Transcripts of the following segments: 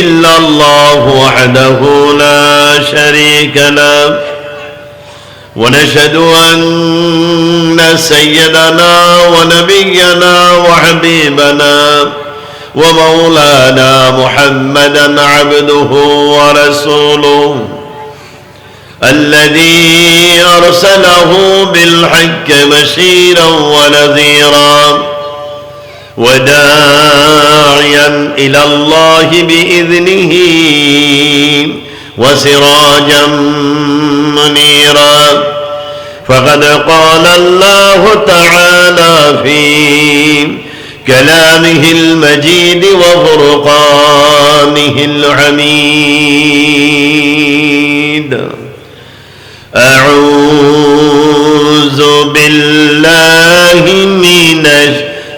الله وحده لا شريك له. ونشهد أن سيدنا ونبينا وحبيبنا ومولانا محمدا عبده ورسوله الذي أرسله بالحق بشيرا ونذيرا. وداعيا إلى الله بإذنه وسراجا منيرا. فقد قال الله تعالى في كلامه المجيد وفرقانه العميد. أعوذ بالله من الشيطان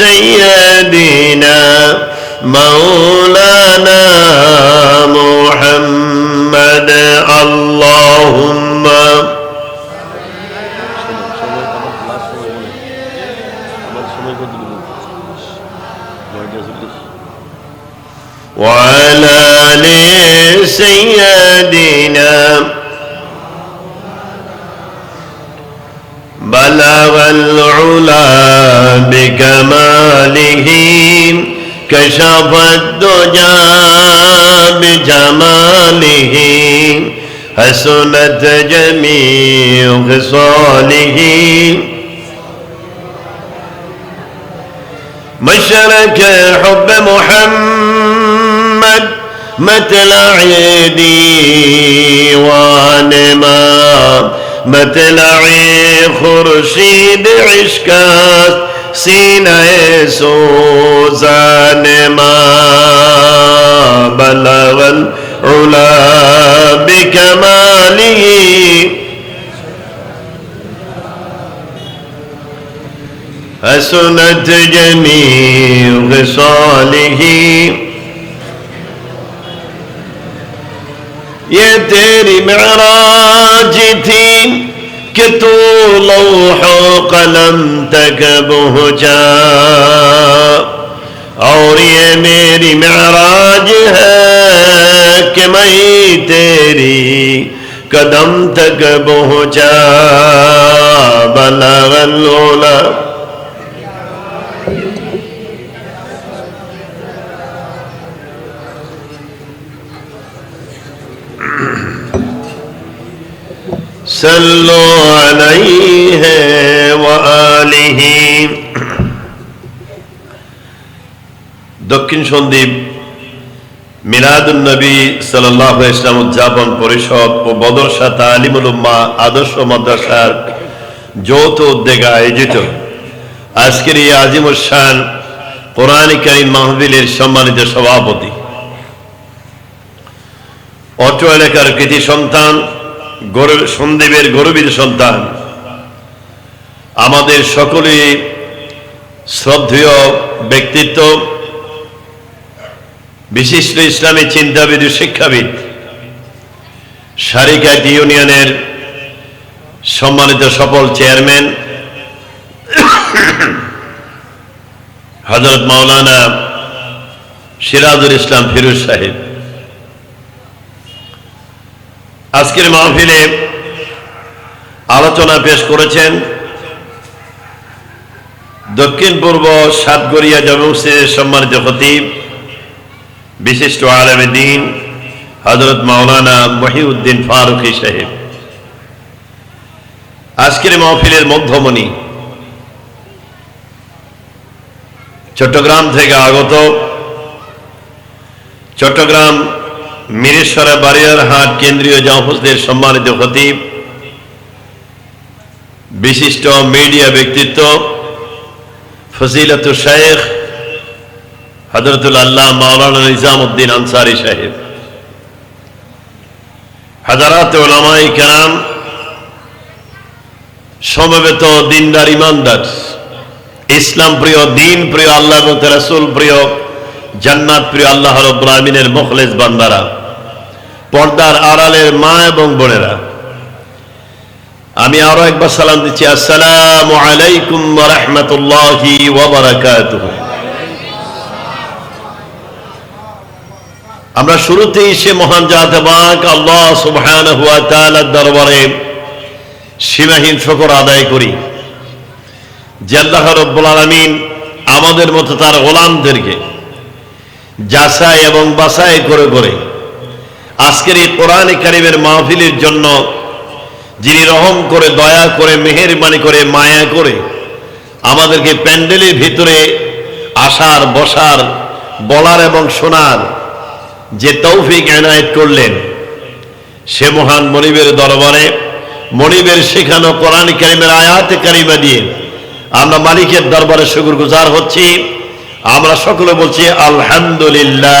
سيدنا مولانا محمد. اللهم وعلى آل سيدنا بلغ العلا بكماله كشف الدجى بجماله حسنت جميع خصاله مشرك حب محمد مثل عيدي وانما مطلع خورشید عشق است سوزان ما بلغ العلا بکمالی حسنت جمیع خصاله. یہ تیری معراج تھی کہ تو لوح و قلم تک پہنچا۔ اور یہ میری معراج ہے کہ میں تیری قدم تک پہنچا۔ بلغ العلا۔ صلوا عليه وآله দক্ষিণ সন্দ্বীপ মিলাদুন্নবী সাল্লাহ ইসলাম উদযাপন পরিষদ ও বদরসা তালিমুল উম্মা আদর্শ মাদ্রাসার যৌথ উদ্যোগে আয়োজিত আজকের এই আজিমুসান কোরআন কারীম মাহবিলের সম্মানিত সভাপতি অটো এলাকার কৃতি সন্তান গৌরব সন্দীপের গৌরবীর সন্তান। আমাদের সকলে শ্রদ্ধেয় ব্যক্তিত্ব, বিশিষ্ট ইসলামী চিন্তাবিদ শিক্ষাবিদ। সারিকাট ইউনিয়নের সম্মানিত সফল চেয়ারম্যান হজরত মাওলানা সিরাজুল ইসলাম ফিরুজ সাহেব। আজকের মাহফিলে আলোচনা পেশ করেছেন দক্ষিণ পূর্ব সাতগড়িয়া জামে মসজিদের সম্মানিত খতিব, বিশিষ্ট আলমে দিন হজরত মাওলানা মহিউদ্দিন ফারুকি সাহেব। আজকের মাহফিলের মধ্যমণি চট্টগ্রাম থেকে আগত চট্টগ্রাম মিরেশ্বরা বারিয়ার হাট কেন্দ্রীয় জামফুজদের সম্মানিত খতিব, বিশিষ্ট মিডিয়া ব্যক্তিত্ব ফজিলত শেখ হজরতুল আল্লাহ মাওলানা নিজাম উদ্দিন আনসারি সাহেব। হাজারাত ওলামাই কেরাম, সমবেত দিনদার ইমানদার, ইসলাম প্রিয়, দিন প্রিয়, আল্লাহ রাসূল প্রিয়, জান্নাত প্রিয়, আল্লাহ রব্বুল আমিনের মুখলেস বান্দারা। পর্দার আড়ালের মা এবং বোনেরা। আমি আরও একবার সালাম দিচ্ছি, আসসালামু আলাইকুম রাহমাতুল্লাহি আমরা শুরুতেই সে মহান জাতবাক আল্লাহ সুবহানাহু ওয়া তাআলার দরবারে সীমাহীন শকর আদায় করি। যে আল্লাহ রব্বুল আলামিন আমাদের মতো তার গোলামদেরকে যাচাই এবং বাছাই করে করে আজকের এই কোরআন কারিমের মাহফিলের জন্য যিনি রহম করে, দয়া করে, মেহেরবানি করে, মায়া করে আমাদেরকে প্যান্ডেলের ভিতরে আসার, বসার, বলার এবং শোনার যে তৌফিক এনায়েত করলেন, সে মহান মনিবের দরবারে, মনিবের শেখানো কোরআন কারিমের আয়াতে কারিমা দিয়ে আমরা মালিকের দরবারে শুকুর গুজার হচ্ছি। আমরা সকলে বলছি, আলহামদুলিল্লাহ।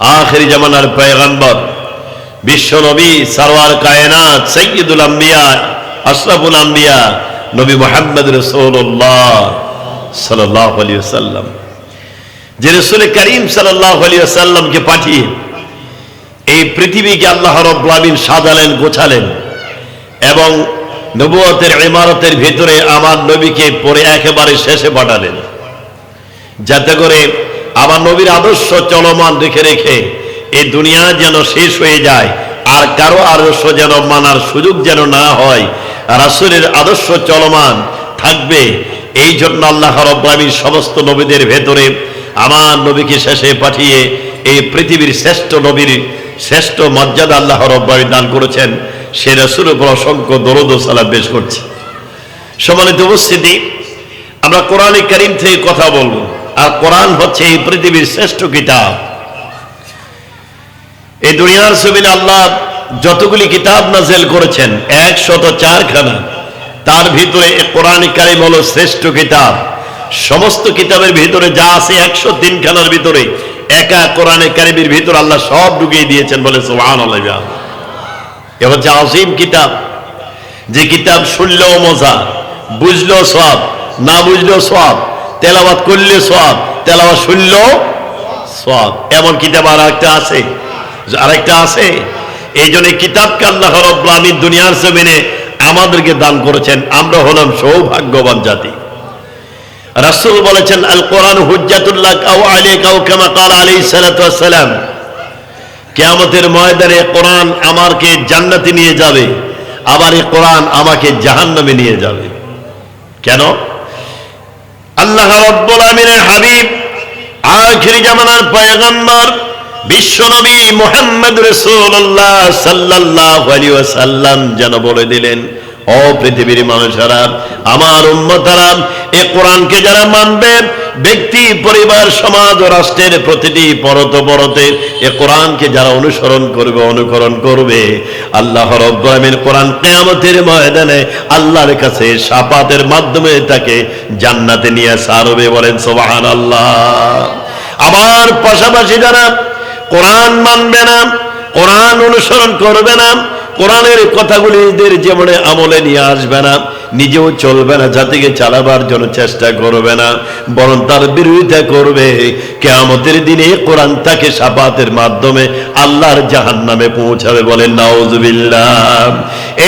আখেরি জামানার পয়গম্বর, বিশ্ব নবী, সারওয়ার কায়নাত সৈয়দুল আম্বিয়া, আশরাফুল আম্বিয়া, নবী মোহাম্মদ রসুল্লাহ সাল্লাহ আলী সাল্লাম যে রসুল করিম সাল্লাহ আলী সাল্লামকে পাঠিয়ে এই পৃথিবীকে আল্লাহ রব্লামিন সাজালেন, গোছালেন এবং নবুয়তের ইমারতের ভিতরে আমার নবীকে পরে একেবারে শেষে পাঠালেন। যাতে করে আমার নবীর আদর্শ চলমান রেখে রেখে এই দুনিয়া যেন শেষ হয়ে যায়, আর কারও আদর্শ যেন মানার সুযোগ যেন না হয়, রাসুলের আদর্শ চলমান থাকবে। এই জন্য আল্লাহ রব্বামির সমস্ত নবীদের ভেতরে, আমার নবীকে শেষে পাঠিয়ে এই পৃথিবীর শ্রেষ্ঠ নবীর শ্রেষ্ঠ মর্যাদা আল্লাহ রব্বামি দান করেছেন। সে রসুল উপর অসংখ্য দরদ সালাম পেশ করছে। সম্মানিত উপস্থিতি, আমরা কোরআনে করিম থেকে কথা বলব। আর কোরআন হচ্ছে এই পৃথিবীর শ্রেষ্ঠ কিতাব। এই দুনিয়ার ছবিনে আল্লাহ যতগুলি কিতাব নাজেল করেছেন, একশত চারখানা, তার ভিতরে কোরআন কারিম হলো শ্রেষ্ঠ কিতাব। সমস্ত কিতাবের ভিতরে যা আছে একশো তিনখানার ভিতরে, একা কোরআনে কারিমের ভিতরে আল্লাহ সব ঢুকিয়ে দিয়েছেন বলে সোহান এ হচ্ছে আজিম কিতাব। যে কিতাব শুনলেও মজা, বুঝলেও সব না বুঝলেও সব তেলাবাদ করলে সব তেলাবাদ শুনলেও সব এমন কিতাব আর একটা আছে। আরেকটা আছে। এই জন্য কিতাবকে আল্লাহ রব্লামী দুনিয়ার জমিনে আমাদেরকে দান করেছেন। আমরা হলাম সৌভাগ্যবান জাতি। রাসূল বলেছেন আল কোরআন হুজ্জাতুল্লাহ কাউ আলী কাউ কেয়ামতের ময়দানে কোরআন আমাকে জান্নাতে নিয়ে যাবে, আবার এই কোরআন আমাকে জাহান্নামে নিয়ে যাবে। কেন? আল্লাহ রব্বুল আমিনের হাবিব, আখিরি জামানার পয়গম্বর, বিশ্বনবী মোহাম্মদ রসুল্লাহ সাল্লাহ আলী ওয়াসাল্লাম যেন বলে দিলেন ও পৃথিবীর মানুষেরা, আমার উম্মতারা, এ কোরআনকে যারা মানবে, ব্যক্তি, পরিবার, সমাজ ও রাষ্ট্রের প্রতিটি পরত পরতে এ কোরআনকে যারা অনুসরণ করবে, অনুকরণ করবে। আল্লাহ রব্বামিন কোরআন কেয়ামতের ময়দানে আল্লাহর কাছে সাপাতের মাধ্যমে তাকে জান্নাতে নিয়ে সারবে বলেন সোবাহান আল্লাহ আবার পাশাপাশি যারা কোরআন মানবে না, কোরআন অনুসরণ করবে না কোরআনের কথাগুলি এদের জীবনে আমলে নিয়ে আসবে না, নিজেও চলবে না, জাতিকে চালাবার জন্য চেষ্টা করবে না, বরং তার বিরোধিতা করবে। কেয়ামতের দিনে কোরআন তাকে সাপাতের মাধ্যমে আল্লাহর জাহান নামে পৌঁছাবে বলেন নাউজুবিল্লাহ।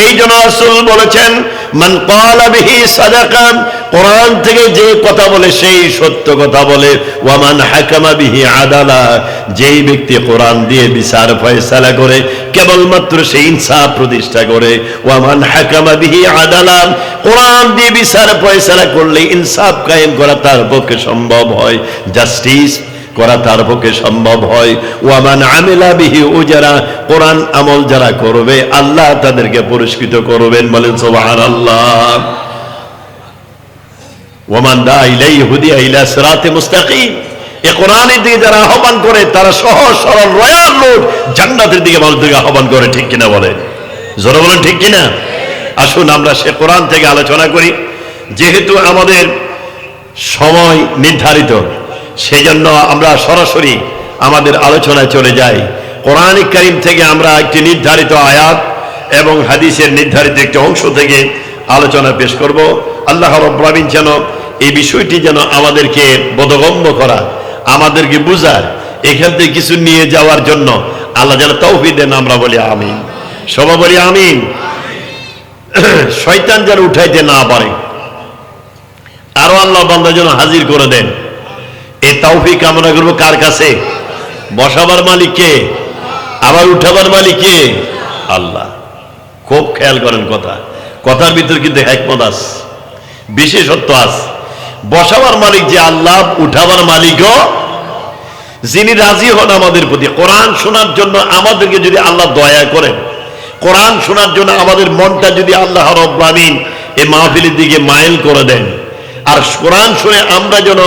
এই জন্য আসল বলেছেন কোরআন থেকে যে কথা বলে সেই সত্য কথা বলে, ওয়ামান হাকামা বিহি আদালা, যেই ব্যক্তি কোরআন দিয়ে বিচার ফয়সালা করে, কেবলমাত্র সেই ইনসাফ প্রতিষ্ঠা করে, ওয়ামান হাকামা বিহি আদালা, কোরআন দিয়ে বিচার ফয়সালা করলে ইনসাফ কায়েম করা তার পক্ষে সম্ভব হয়। জাস্টিস করা তার পক্ষে সম্ভব হয়। ওয়ামান আমিলা বিহি উজারা, কোরআন আমল যারা করবে, আল্লাহ তাদেরকে পুরস্কৃত করবেন বলেন দিকে যারা আহ্বান করে, তারা সহজ সরল রয়ার লোক জান্নাতের দিকে মানুষদেরকে আহ্বান করে, ঠিক কিনা জোরে বলেন, ঠিক কিনা? আসুন আমরা সে কোরআন থেকে আলোচনা করি। যেহেতু আমাদের সময় নির্ধারিত সেই জন্য আমরা সরাসরি আমাদের আলোচনায় চলে যাই। কোরআনিক কারিম থেকে আমরা একটি নির্ধারিত আয়াত এবং হাদিসের নির্ধারিত একটি অংশ থেকে আলোচনা পেশ করব। আল্লাহ রব্রাবিন যেন এই বিষয়টি যেন আমাদেরকে বোধগম্য করা, আমাদেরকে বুঝার, এখান থেকে কিছু নিয়ে যাওয়ার জন্য আল্লাহ যেন তৌফি দেন আমরা বলি আমিন। সবাই বলি আমিন। শয়তান যেন উঠাইতে না পারে, আরও আল্লাহ বান্দা যেন হাজির করে দেন। এই তৌফিক কামনা করব কার কাছে? বসাবার মালিক কে আবার উঠাবার মালিক কে আল্লাহ। খুব খেয়াল করেন কথা। কথার ভিতর কিন্তু একমত আস বিশেষত্ব আস বসাবার মালিক যে আল্লাহ, উঠাবার মালিকও যিনি রাজি হন আমাদের প্রতি। কোরআন শোনার জন্য আমাদেরকে যদি আল্লাহ দয়া করেন, কোরআন শোনার জন্য আমাদের মনটা যদি আল্লাহ রব্বামিন এই মাহফিলের দিকে মাইল করে দেন, আর কোরআন শুনে আমরা যেন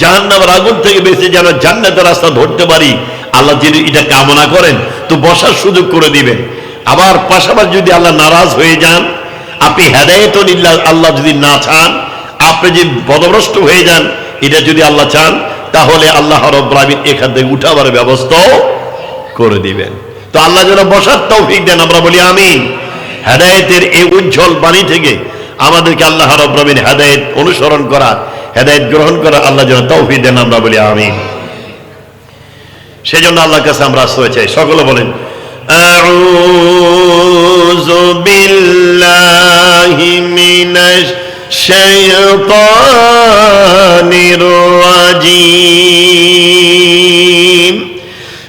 জাহান্নামের আগুন থেকে বেঁচে যেন জান্নাতের রাস্তা ধরতে পারি, আল্লাহ যদি এটা কামনা করেন, তো বসার সুযোগ করে দিবেন। আবার পাশাপাশি যদি আল্লাহ নারাজ হয়ে যান, আপনি হেদায়ত আল্লাহ যদি না চান, আপনি যদি পদভ্রষ্ট হয়ে যান, এটা যদি আল্লাহ চান, তাহলে আল্লাহ রব্রাবিন এখান থেকে উঠাবার ব্যবস্থাও করে দিবেন। তো আল্লাহ যেন বসার তৌফিক দেন, আমরা বলি আমি হেদায়েতের এই উজ্জ্বল বাণী থেকে আমাদেরকে আল্লাহ রব্রাবিন হেদায়েত অনুসরণ করা হেদায়ত গ্রহণ করা আল্লাহ যেন তৌফি দেন আমরা বলি আমি সেই জন্য আল্লাহর কাছে আমরা আশ্রয় চাই। সকলে বলেন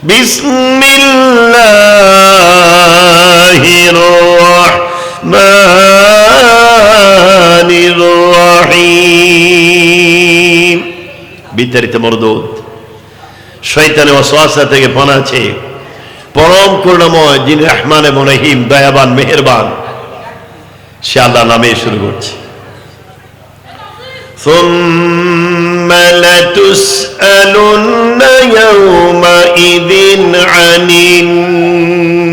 বিসমিল্লাহির রহমানির রহিম। বিতাড়িত মরদুদ শৈতানে ওয়াসওয়াসা থেকে পানা আছে পরম করুণাময় যিনি রহমান এবং রহিম দয়াবান মেহেরবান সে আল্লাহ নামে শুরু করছে ثم لتسألن يومئذ عن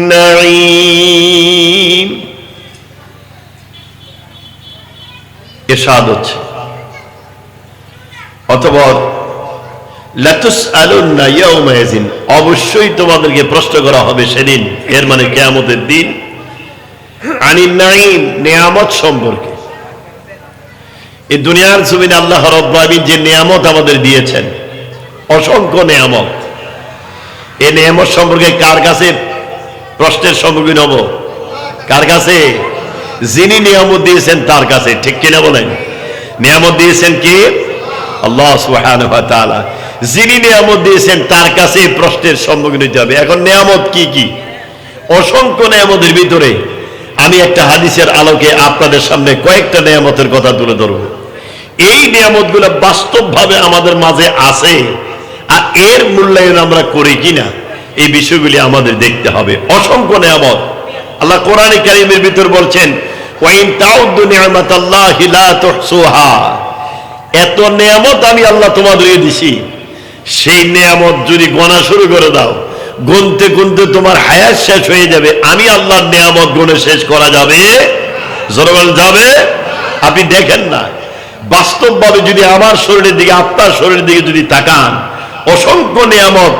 النعيم এরশাদ হচ্ছে অতপর অবশ্যই তোমাদেরকে প্রশ্ন করা হবে সেদিন, এর মানে কেয়ামতের দিন। আনিন নাইম সম্পর্কে। এই দুনিয়ার জমিনে আল্লাহ রব্বাবিন যে নিয়ামত আমাদের দিয়েছেন, অসংখ্য নিয়ামত। এই নিয়ামত সম্পর্কে কার কাছে প্রশ্নের সম্মুখীন হব? কার কাছে? যিনি নিয়ামত দিয়েছেন তার কাছে, ঠিক কিনা বলেন? নিয়ামত দিয়েছেন কি? আল্লাহ তাআলা। যিনি নিয়ামত দিয়েছেন, তার কাছে প্রশ্নের সম্মুখীন হতে হবে। এখন নিয়ামত কি কি? অসংখ্য নিয়ামতের ভিতরে আমি একটা হাদিসের আলোকে আপনাদের সামনে কয়েকটা নিয়ামতের কথা তুলে ধরব। এই নিয়ামতগুলো বাস্তবভাবে আমাদের মাঝে আছে আর এর মূল্যায়ন আমরা করি কিনা, এই বিষয়গুলি আমাদের দেখতে হবে। অসংখ্য নিয়ামত। আল্লাহ কোরআন কারিমের ভিতর বলছেন ওয়াইন তাউদ্দু নি'মাতাল্লাহি লা তুহসুহা। এত নিয়ামত আমি আল্লাহ তোমাদেরকে দিছি। সেই নিয়ামত যদি গোনা শুরু করে দাও, গুনতে গুনতে তোমার হায়াত শেষ হয়ে যাবে। আমি আল্লাহর নিয়ামত গুনে শেষ করা যাবে? জনগণ যাবে? আপনি দেখেন না। বাস্তবভাবে যদি আমার শরীরের দিকে, আপনার শরীরের দিকে যদি তাকান, অসংখ্য নিয়ামত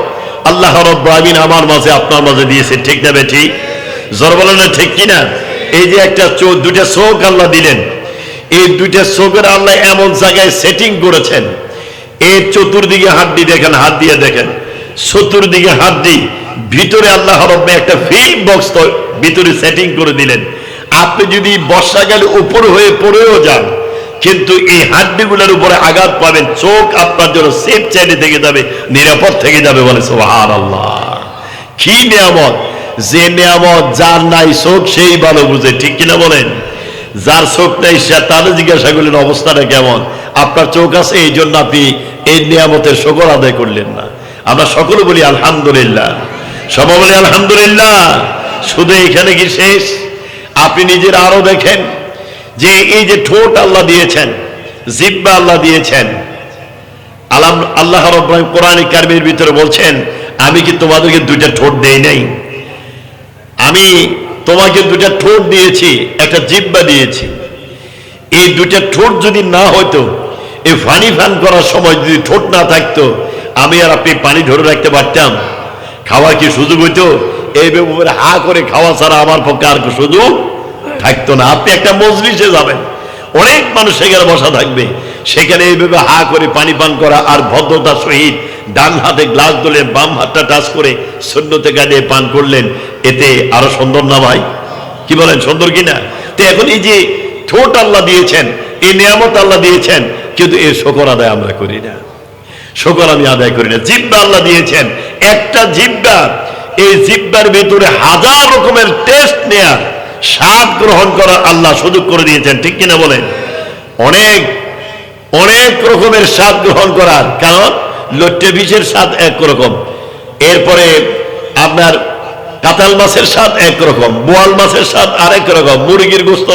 আল্লাহ রব্বাহিন আমার মাঝে, আপনার মাঝে দিয়েছে। ঠিক না ঠিক? জোর বলেন না ঠিক কিনা? এই যে একটা চোখ, দুইটা চোখ আল্লাহ দিলেন। এই দুইটা চোখের আল্লাহ এমন জায়গায় সেটিং করেছেন। এর চতুর্দিকে দিয়ে দেখেন, হাত দিয়ে দেখেন। চতুর্দিকে দিয়ে ভিতরে আল্লাহ রব্বে একটা ফিল্ম বক্স ভিতরে সেটিং করে দিলেন। আপনি যদি বর্ষাকালে উপর হয়ে পড়েও যান, কিন্তু এই হাড্ডিগুলোর উপরে আঘাত পাবেন, চোখ আপনার জন্য সেফ চাইলে থেকে যাবে, নিরাপদ থেকে যাবে বলে সোহার আল্লাহ কি নিয়ামত? যে নিয়ামত যার নাই, চোখ সেই ভালো বুঝে, ঠিক কিনা বলেন? যার চোখ নাই তাহলে জিজ্ঞাসা করলেন, অবস্থাটা কেমন? আপনার চোখ আছে, এই জন্য আপনি এই নিয়ামতের শকর আদায় করলেন না। আমরা সকলে বলি, আলহামদুলিল্লাহ। সবাই বলি, আলহামদুলিল্লাহ। শুধু এখানে কি শেষ? আপনি নিজের আরও দেখেন, যে এই যে ঠোঁট আল্লাহ দিয়েছেন, জিব্বা আল্লাহ দিয়েছেন, আলাম, আল্লাহ কোরআন কারিমের ভিতরে বলছেন, আমি কি তোমাদেরকে দুইটা ঠোঁট দেই নাই? আমি তোমাকে দুইটা ঠোঁট দিয়েছি, একটা জিব্বা দিয়েছি। এই দুইটা ঠোঁট যদি না হতো এই ফানি ফান করার সময় যদি ঠোঁট না থাকতো, আমি আর আপনি পানি ধরে রাখতে পারতাম। খাওয়া কি সুযোগ হইতো? এই ব্যাপারে হা করে খাওয়া ছাড়া আমার পক্ষে আর সুযোগ থাকতো না। আপনি একটা মজলিসে যাবেন, অনেক মানুষ সেখানে বসা থাকবে। সেখানে এইভাবে হা করে পানি পান করা আর ভদ্রতার সহিত ডান হাতে গ্লাস ধরলেন বাম হাতটা টাচ করে শূন্যতে গাড়িয়ে পান করলেন। এতে আরও সুন্দর না ভাই? কি বলেন, সুন্দর কিনা তো এখন এই যে ঠোঁট আল্লাহ দিয়েছেন, এই নিয়ামত আল্লাহ দিয়েছেন, কিন্তু এর শকর আদায় আমরা করি না। শকর আমি আদায় করি না। জিব্বা আল্লাহ দিয়েছেন, একটা জিব্বা, এই জিব্বার ভিতরে হাজার রকমের টেস্ট নেয়ার স্বাদ গ্রহণ করার আল্লাহ সুযোগ করে দিয়েছেন, ঠিক কিনা বলেন? অনেক অনেক রকমের স্বাদ গ্রহণ করার। কারণ লট্টে বিষের স্বাদ এক রকম এরপরে আপনার কাতাল মাছের স্বাদ এক রকম বোয়াল মাছের স্বাদ আরেক রকম মুরগির গোস্ত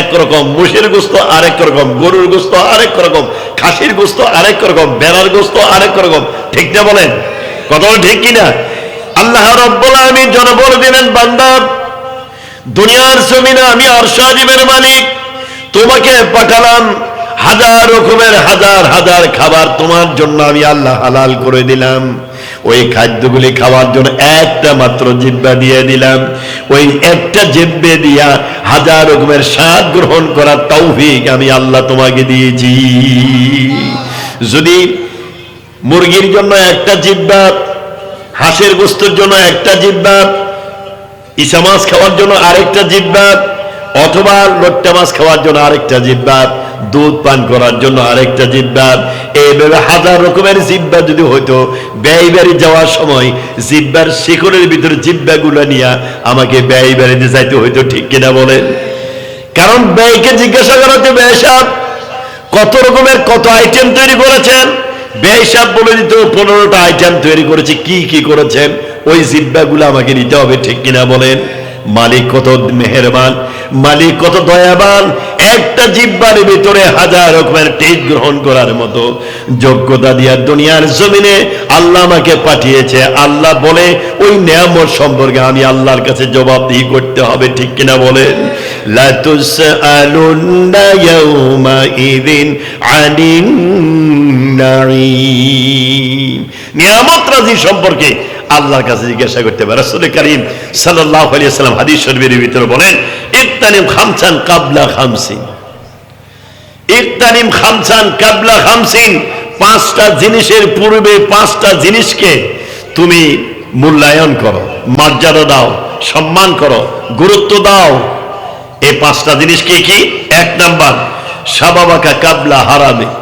এক রকম মুষের গোস্ত আরেক রকম গরুর গোস্ত আরেক রকম খাসির গোস্ত আরেক রকম বেড়ার গোস্ত আরেক রকম ঠিক না বলেন? কথা ঠিক কিনা? আল্লাহ রব্বুল আলামিন জনবল দিলেন, বান্দা, দুনিয়ার জমিনে আমি অর্শাজীবের মালিক, তোমাকে পাঠালাম হাজার রকমের হাজার হাজার খাবার তোমার জন্য আমি আল্লাহ হালাল করে দিলাম। ওই খাদ্যগুলি খাওয়ার জন্য একটা মাত্র জিব্বা দিয়ে দিলাম। ওই একটা জিব্বে দিয়া হাজার রকমের স্বাদ গ্রহণ করার তৌফিক আমি আল্লাহ তোমাকে দিয়েছি। যদি মুরগির জন্য একটা জিব্বা, হাঁসের গোস্তের জন্য একটা জিব্বা, ইসা মাছ খাওয়ার জন্য আরেকটা জিব্বা, অথবা লোট্টা মাছ খাওয়ার জন্য আরেকটা জিব্বা দুধ পান করার জন্য আরেকটা জিব্বা। এইভাবে হাজার রকমের জিব্বা যদি হইতো ব্যয় বাড়ি যাওয়ার সময় জিব্বার শিকড়ের ভিতরে জিব্বাগুলো নিয়ে আমাকে ব্যয় বাড়িতে যাইতে হইতো, ঠিক কিনা বলেন? কারণ ব্যয়কে জিজ্ঞাসা করা হচ্ছে, ব্যয় কত রকমের কত আইটেম তৈরি করেছেন? ব্যয় সাহেব বলে দিত পনেরোটা আইটেম তৈরি করেছে, কি কি করেছেন? ওই জিব্বাগুলো আমাকে নিতে হবে, ঠিক কিনা বলেন? মালিক কত মেহেরবান, মালিক কত দয়াবান একটা জিব্বার ভিতরে হাজার রকমের টেস্ট গ্রহণ করার মতো যোগ্যতা দিয়া দুনিয়ার জমিনে আল্লাহ আমাকে পাঠিয়েছে। আল্লাহ বলে, ওই নিয়ামত সম্পর্কে আমি আল্লাহর কাছে জবাবদিহি করতে হবে, ঠিক কিনা বলেন? নিয়ামত রাজি সম্পর্কে আল্লাহর কাছে জিজ্ঞাসা করতে পারে রাসূল করিম সাল্লাল্লাহু আলাইহি সাল্লাম হাদিস শরীফের ভিতরে বলেন ইত্তানিম খামসান কাবলা খামসিন। ইত্তানিম খামসান কাবলা খামসিন, পাঁচটা জিনিসের পূর্বে পাঁচটা জিনিসকে তুমি মূল্যায়ন করো, মর্যাদা দাও, সম্মান করো, গুরুত্ব দাও। এই পাঁচটা জিনিস কি কি? এক নাম্বার সাবাবাকা কাবলা হারামিক।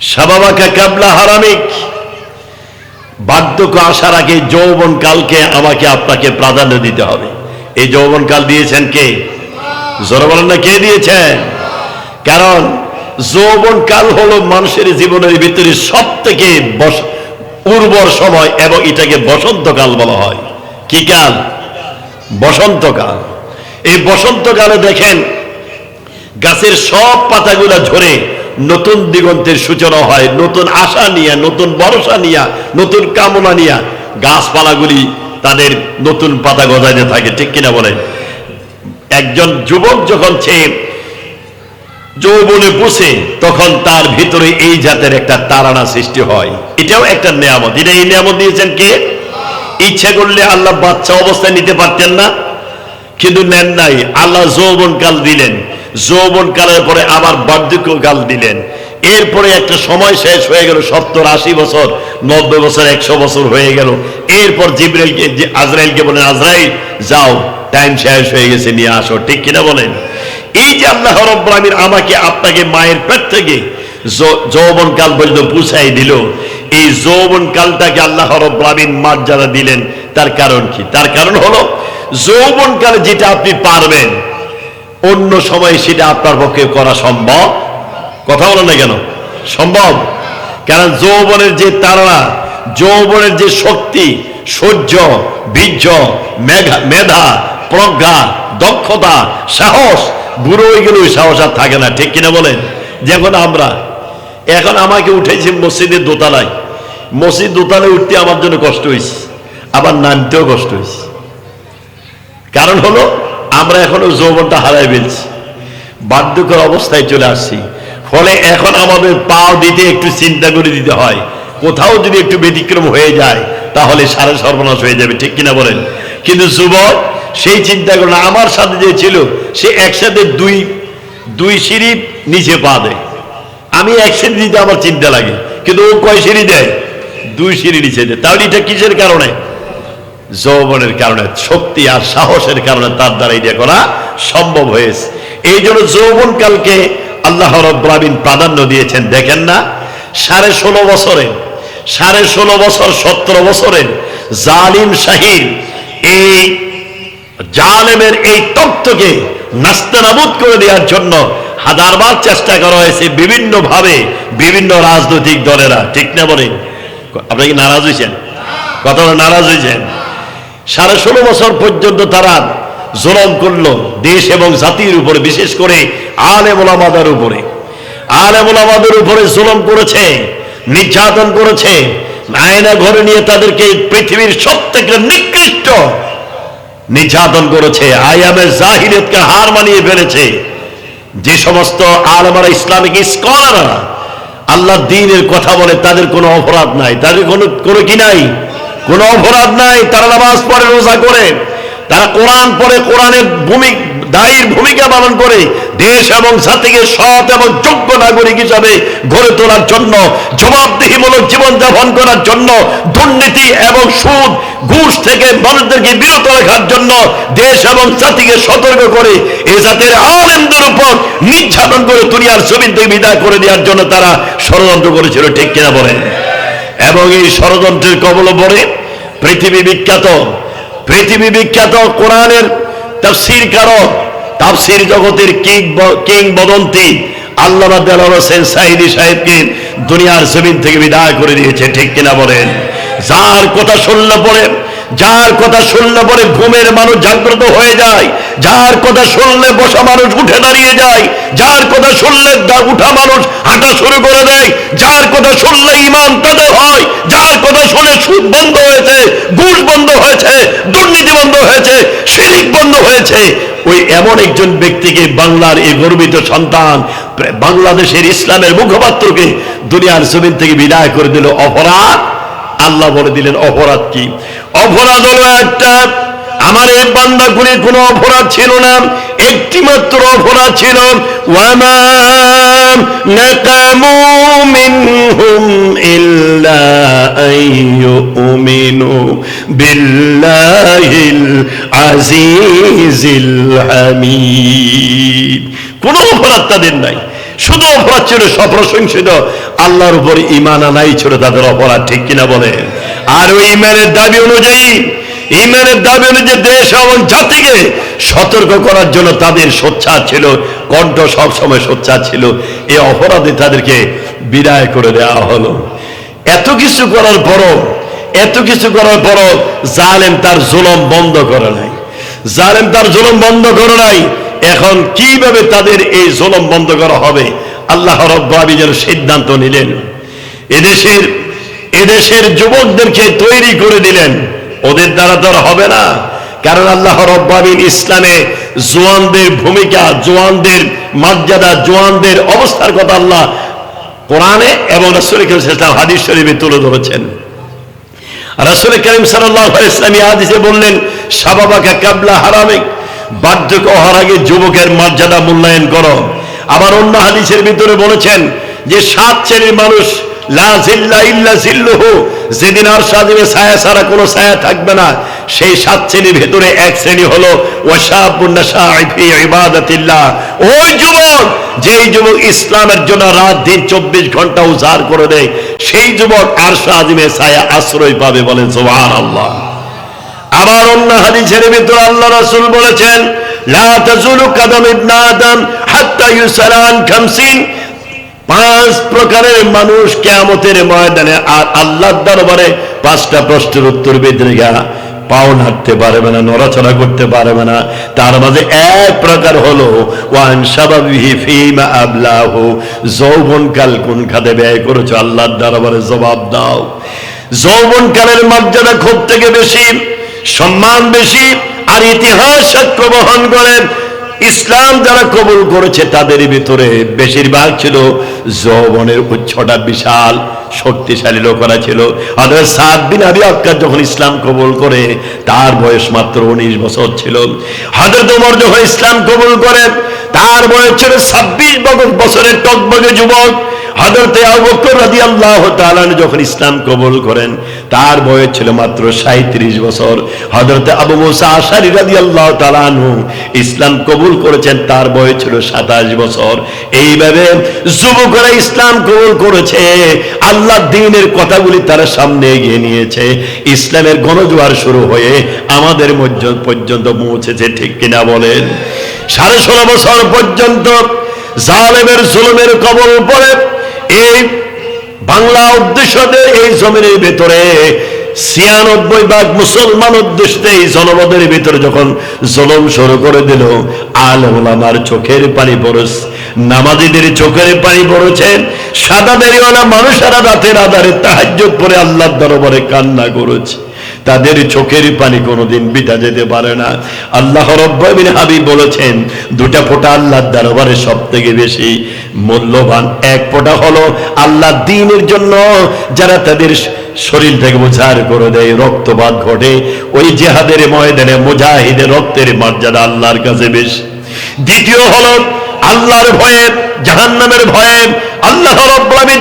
সাবাবাকা কাবলা হারামিক। বার্ধক্য আসার আগে যৌবন কালকে আমাকে আপনাকে প্রাধান্য দিতে হবে। এই যৌবন কাল দিয়েছেন কে? জোর বলেন না, কে দিয়েছেন? কারণ যৌবন কাল হলো মানুষের জীবনের ভিতরে সব থেকে উর্বর সময় এবং এটাকে বসন্তকাল বলা হয়। কি কাল? বসন্তকাল এই বসন্তকালে দেখেন গাছের সব পাতাগুলো ঝরে নতুন দিগন্তের সূচনা হয়, নতুন আশা নিয়ে, নতুন ভরসা নিয়া, নতুন কামনা নিয়া গাছপালাগুলি তাদের নতুন পাতা গজাইতে থাকে, ঠিক কিনা বলেন একজন যুবক যখন সে যৌবনে বসে তখন তার ভিতরে এই জাতের একটা তারানা সৃষ্টি হয়। এটাও একটা নিয়ামত। এটা এই নিয়ামত দিয়েছেন কে? ইচ্ছা করলে আল্লাহ বাচ্চা অবস্থায় নিতে পারতেন না, কিন্তু নেন নাই। আল্লাহ যৌবন কাল দিলেন। যৌবন কালের পরে আবার বার্ধক্য কাল দিলেন। এরপরে একটা সময় শেষ হয়ে গেল, সত্তর আশি বছর, নব্বই বছর, একশো বছর হয়ে গেল। এরপর জিব্রাইলকে আজরাইলকে বলেন, আজরাইল, যাও টাইম শেষ হয়ে গেছে, নিয়ে আসো। ঠিক কিনা বলেন? এই যে আল্লাহ রব্বুল আমাকে, আপনাকে মায়ের পেট থেকে যৌবন কাল পর্যন্ত পুষাই দিল। এই যৌবন কালটাকে আল্লাহ আমিন মর্যাদা দিলেন। তার কারণ কি? তার কারণ হলো যৌবন কালে যেটা আপনি পারবেন, অন্য সময় সেটা আপনার পক্ষে করা সম্ভব কথা বলো না কেন? সম্ভব? কারণ যৌবনের যে তারা, যৌবনের যে শক্তি সূর্য বীর্য মেধা, প্রজ্ঞা, দক্ষতা, সাহস, বুড়ো হয়ে গেলে ওই সাহস আর থাকে না, ঠিক কিনা বলেন? যেমন আমরা, এখন আমাকে উঠেছি মসজিদের দোতলায়। মসজিদ দোতলায় উঠতে আমার জন্য কষ্ট হয়েছে আবার নামতেও কষ্ট হয়েছে কারণ হলো, আমরা এখনও যৌবনটা হারাই ফেলছি। বার্ধক্যর অবস্থায় চলে আসছি। ফলে এখন আমাদের পাও দিতে একটু চিন্তা করে দিতে হয়। কোথাও যদি একটু ব্যতিক্রম হয়ে যায়, তাহলে সারা সর্বনাশ হয়ে যাবে, ঠিক কিনা বলেন? কিন্তু যুবক সেই চিন্তা করল আমার সাথে যে ছিল, সে একসাথে দুই দুই সিঁড়ি নিচে পা দেয়। আমি এক সিঁড়ি দিতে আমার চিন্তা লাগে, কিন্তু ও কয় সিঁড়ি দেয়? দুই সিঁড়ি নিচে দেয়। তাহলে এটা কিসের কারণে? যৌবনের কারণে, শক্তি আর সাহসের কারণে তার দ্বারা এটা করা সম্ভব হয়েছে। এই জন্য যৌবন কালকে আল্লাহ রব্রাবিন প্রাধান্য দিয়েছেন। দেখেন না, সাড়ে ষোলো বছরের সাড়ে ষোলো বছর, সতেরো বছরের জালিম শাহির এই জালেমের এই তত্ত্বকে নাস্তানাবুদ করে দেওয়ার জন্য হাজারবার চেষ্টা করা হয়েছে বিভিন্ন ভাবে বিভিন্ন রাজনৈতিক দলেরা। ঠিক না বলে? আপনারা কি নারাজ হয়েছেন? কতটা নারাজ হয়েছেন। সাড়ে ষোলো বছর পর্যন্ত তারা জোলম করল দেশ এবং জাতির উপরে, বিশেষ করে আলে মোলামাদের উপরে। আলে মোলামাদের উপরে জুলম করেছে, নির্যাতন করেছে। আয়না ঘরে নিয়ে তাদেরকে পৃথিবীর সব থেকে নিকৃষ্ট নির্যাতন করেছে। আয়ামের জাহিরিয়তকে হার মানিয়ে ফেলেছে। যে সমস্ত আলমারা, ইসলামিক স্কলাররা আল্লাহ দিনের কথা বলে, তাদের কোনো অপরাধ নাই। তাদের কোনো কোনো কি নাই? কোনো অপরাধ নাই। তারা নামাজ পড়ে, রোজা করে। তারা কোরআন পড়ে, কোরআনের ভূমি দায়ীর ভূমিকা পালন করে, দেশ এবং জাতিকে সৎ এবং যোগ্য নাগরিক হিসাবে গড়ে তোলার জন্য, জবাবদিহিমূলক জীবনযাপন করার জন্য, দুর্নীতি এবং সুদ, ঘুষ থেকে মানুষদেরকে বিরত রাখার জন্য দেশ এবং জাতিকে সতর্ক করে, এ জাতির আলেমদের উপর নির্যাতন করে দুনিয়ার জমিন থেকে বিদায় করে দেওয়ার জন্য তারা ষড়যন্ত্র করেছিল, ঠিক কিনা বলেন? এবং এই ষড়যন্ত্রের কবল পড়ে পৃথিবী বিখ্যাত পৃথিবী বিখ্যাত কোরআনের তাফসির কারক তাফসির জগতের কিং কিংবদন্তি আল্লাহ দেলার হোসেন সাহিদি সাহেবকে দুনিয়ার জমিন থেকে বিদায় করে দিয়েছে, ঠিক কিনা বলেন? যার কথা শুনলে পরে যার কথা শুনলে পরে ঘুমের মানুষ জাগ্রত হয়ে যায়, যার কথা শুনলে বসা মানুষ উঠে দাঁড়িয়ে যায়, যার কথা শুনলে উঠা মানুষ হাঁটা শুরু করে দেয়, যার কথা শুনলে ইমান তাদের হয়, যার কথা শুনে সুদ বন্ধ হয়েছে, ঘুষ বন্ধ হয়েছে, দুর্নীতি বন্ধ হয়েছে, শিরিক বন্ধ হয়েছে। ওই এমন একজন ব্যক্তিকে বাংলার এই গর্বিত সন্তান, বাংলাদেশের ইসলামের মুখপাত্রকে দুনিয়ার জমিন থেকে বিদায় করে দিল, অপরাধ। আল্লাহ বলে দিলেন, অপরাধ কি? অপরাধ হলো একটা, আমার এই বান্দাগুলির কোনো অপরাধ ছিল না একটি মাত্র অপরাধ ছিল কোনো অপরাধ তাদের নাই। শুধু অপরাধ ছিল সপ্রশংসিত আল্লাহর উপর ইমান আনাই ছিল তাদের অপরাধ, ঠিক কিনা বলে আর ওই ইমানের দাবি অনুযায়ী ইমানের দাবি অনুযায়ী দেশ এবং জাতিকে সতর্ক করার জন্য তাদের সোচ্ছা ছিল, কণ্ঠ সব সময় সোচ্ছা ছিল। এই অপরাধে তাদেরকে বিদায় করে দেওয়া হলো। এত কিছু করার পরও, এত কিছু করার পরও জালেম তার জুলম বন্ধ করে নাই। জালেম তার জুলম বন্ধ করে নাই। এখন কীভাবে তাদের এই জুলুম বন্ধ করা হবে? আল্লাহ রব্বাবি যেন সিদ্ধান্ত নিলেন। এদেশের এদেশের যুবকদেরকে তৈরি করে দিলেন। ওদের দ্বারা তো হবে না। কারণ আল্লাহ রব্বাবিন ইসলামে জোয়ানদের ভূমিকা, জোয়ানদের মর্যাদা, জোয়ানদের অবস্থার কথা আল্লাহ কোরআনে এবং রসুল ইসলাম হাদিস শরীফে তুলে ধরেছেন। রাসুল করিম সাল্লাহ ইসলামী হাদিসে বললেন, সাবাবাকা কাবলা হারামে বার্ধক্য হওয়ার আগে যুবকের মর্যাদা মূল্যায়ন করো। আবার অন্য হাদিসের ভিতরে বলেছেন যে সাত শ্রেণির মানুষ ইসলামের জন্য রাত দিন চব্বিশ ঘণ্টা উজাড় করে দেয়, সেই যুবক আর সাদিনে ছায়া আশ্রয় পাবে বলেন সুবহানাল্লাহ। আবার অন্য হাদিসের ভিতরে আল্লাহ রাসূল বলেছেন পাঁচ প্রকারের মানুষ কেয়ামতের ময়দানে আর আল্লাহর দরবারে পাঁচটা প্রশ্নের উত্তর বেঁধে গা পাও নাড়তে পারবে না, নড়াচড়া করতে পারবে না। তার মাঝে এক প্রকার হলো, ওয়ান সাবাবিহি ফিমা আবলাহু। যৌবনকাল কোন খাতে ব্যয় করেছ? আল্লাহর দরবারে জবাব দাও। যৌবনকালের মর্যাদা খুব থেকে বেশি। সম্মান বেশি আর ইতিহাস সাক্ষ্য বহন করেন। ইসলাম যারা কবুল করেছে তাদের ভিতরে বেশিরভাগ ছিল যৌবনের উচ্চটা বিশাল, শক্তিশালী লোকেরা ছিল। অথবা সাত বিন আবি আক্কার যখন ইসলাম কবুল করে, তার বয়স মাত্র উনিশ বছর ছিল। হজরত ওমর যখন ইসলাম কবুল করে, তার বয়স ছিল ছাব্বিশ বছরের টকবগে যুবক। হজরতে তাআলা যখন ইসলাম কবুল করেন, তার বয়স ছিল মাত্র 37 বছর। হজরতে আবু মুসা আশারী রাদিয়াল্লাহু তাআলা আনহু ইসলাম কবুল করেছেন, তার বয়স ছিল 27 বছর। এইভাবে যুবকরা ইসলাম কবুল করেছে আল্লাহ দ্বীনের কথাগুলি তারা সামনে এগিয়ে নিয়েছে। ইসলামের গণজোয়ার শুরু হয়ে আমাদের মধ্য পর্যন্ত পৌঁছেছে, ঠিক কিনা বলেন? সাড়ে ষোলো বছর পর্যন্ত জালেমের জুলুমের কবল পড়ে এই বাংলা উদ্দেশ্যে এই জমিনের ভেতরে ছিয়ানব্বই ভাগ মুসলমান উদ্দেশ্যে এই জনপদের ভিতরে যখন জলম শুরু করে দিল আল চোখের পানি পড়স নামাজিদের চোখের পানি পড়েছেন সাদা বেরিওয়ালা মানুষেরা রাতের আধারে তাহাজ্জুদ পরে আল্লাহ দরবারে কান্না করেছে। তাদের চোখের পানি কোনোদিন বিতা যেতে পারে না। আল্লাহ রব্বিন হাবিব বলেছেন, দুটা ফোঁটা আল্লাহর দরবারে সব থেকে বেশি মূল্যবান। এক ফোঁটা হলো আল্লাহ দিনের জন্য যারা তাদের শরীর থেকে বোঝার করে দেয়, রক্তপাত ঘটে। ওই জেহাদের ময়দানে মুজাহিদের রক্তের মর্যাদা আল্লাহর কাছে বেশি। দ্বিতীয় হলো আল্লাহর ভয়ে, জাহান্নামের ভয়ে, আল্লাহ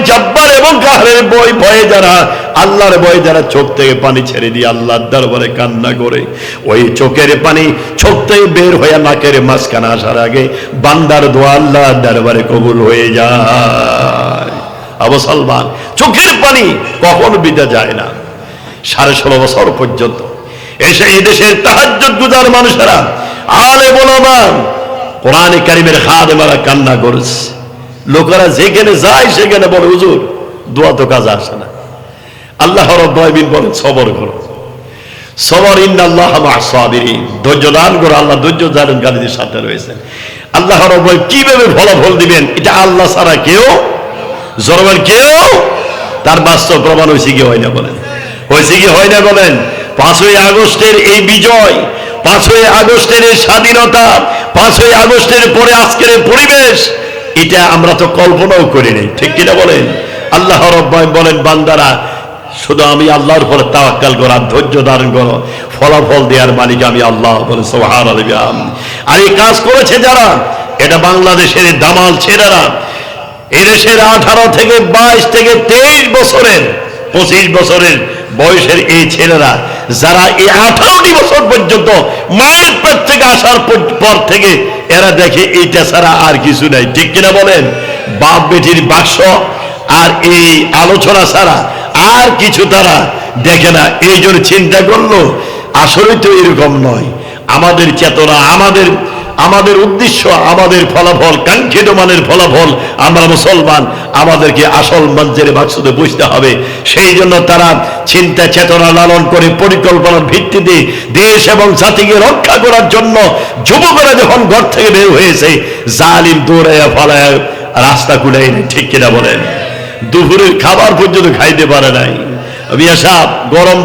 জব্বার এবং কাহারের বই ভয়ে যারা, আল্লাহর ভয়ে যারা চোখ থেকে পানি ছেড়ে দিয়ে আল্লাহর দরবারে কান্না করে, ওই চোখের পানি চোখ থেকে বের হয়ে নাকের মাঝখানে আসার আগে বান্দার দোয়া আল্লাহর দরবারে কবুল হয়ে যায়। অবসলমান চোখের পানি কখনো বিদা যায় না? সাড়ে ষোলো বছর পর্যন্ত। এসে এই দেশের তাহাজ্জুদ গুজার মানুষেরা আলে বলবান কোরআনে কারিমের হাত মারা কান্না করেছে। লোকেরা যেখানে যায়, সেখানে বলে, হুজুর, দোয়া তো কাজ আসে না। আল্লাহ রব্বাইবিন বলেন, সবর করো। সবর, ইন্নাল্লাহ মাসাবিরিন ধৈর্য দান করো, আল্লাহ ধৈর্য ধারণকারীদের সাথে রয়েছে আল্লাহ রব্বাই কীভাবে ফলাফল দিবেন, এটা আল্লাহ ছাড়া কেউ জরবের কেউ, তার বাস্তব প্রমাণ হয়েছে কি হয় না বলেন? হয়েছে কি হয় না বলেন? পাঁচই আগস্টের এই বিজয় পাঁচই আগস্টের স্বাধীনতা, পাঁচই আগস্টের পরে আজকের পরিবেশ, এটা আমরা তো কল্পনাও করিনি ঠিক কিনা বলেন? আল্লাহ রব্বাই বলেন, বান্দারা, শুধু আমি আল্লাহর উপরে তাওয়াক্কাল করো ধৈর্য ধারণ করো। ফলাফল দেওয়ার মালিক আমি আল্লাহ বলে সোহার আর এই কাজ করেছে যারা, এটা বাংলাদেশের দামাল ছেলেরা। এদেশের আঠারো থেকে বাইশ থেকে তেইশ বছরের, পঁচিশ বছরের বয়সের এই ছেলেরা যারা এই আঠারোটি বছর পর্যন্ত মায়ের পেট থেকে আসার পর- থেকে এরা দেখে এইটা ছাড়া আর কিছু নাই। ঠিক কিনা বলেন? বাপ বেটির বাক্স আর এই আলোচনা ছাড়া আর কিছু তারা দেখে না। এই জন্য চিন্তা করল, আসলে তো এরকম নয়। আমাদের চেতনা, আমাদের আমাদের উদ্দেশ্য, আমাদের ফলাফল, কাঙ্ক্ষিত মানের ফলাফল, আমরা মুসলমান, আমাদেরকে আসল মঞ্চের মাকসুদে বুঝতে হবে। সেই জন্য তারা চিন্তা, চেতনা লালন করে পরিকল্পনার ভিত্তিতে দেশ এবং জাতিকে রক্ষা করার জন্য যুবকরা যখন ঘর থেকে বের হয়েছে, জালিম দৌড়াইয়া ফলায় রাস্তা কুলাই ঠিক কিনা বলেন? দুপুরের খাবার পর্যন্ত খাইতে পারে নাই। বিয়া সাহেব, গরম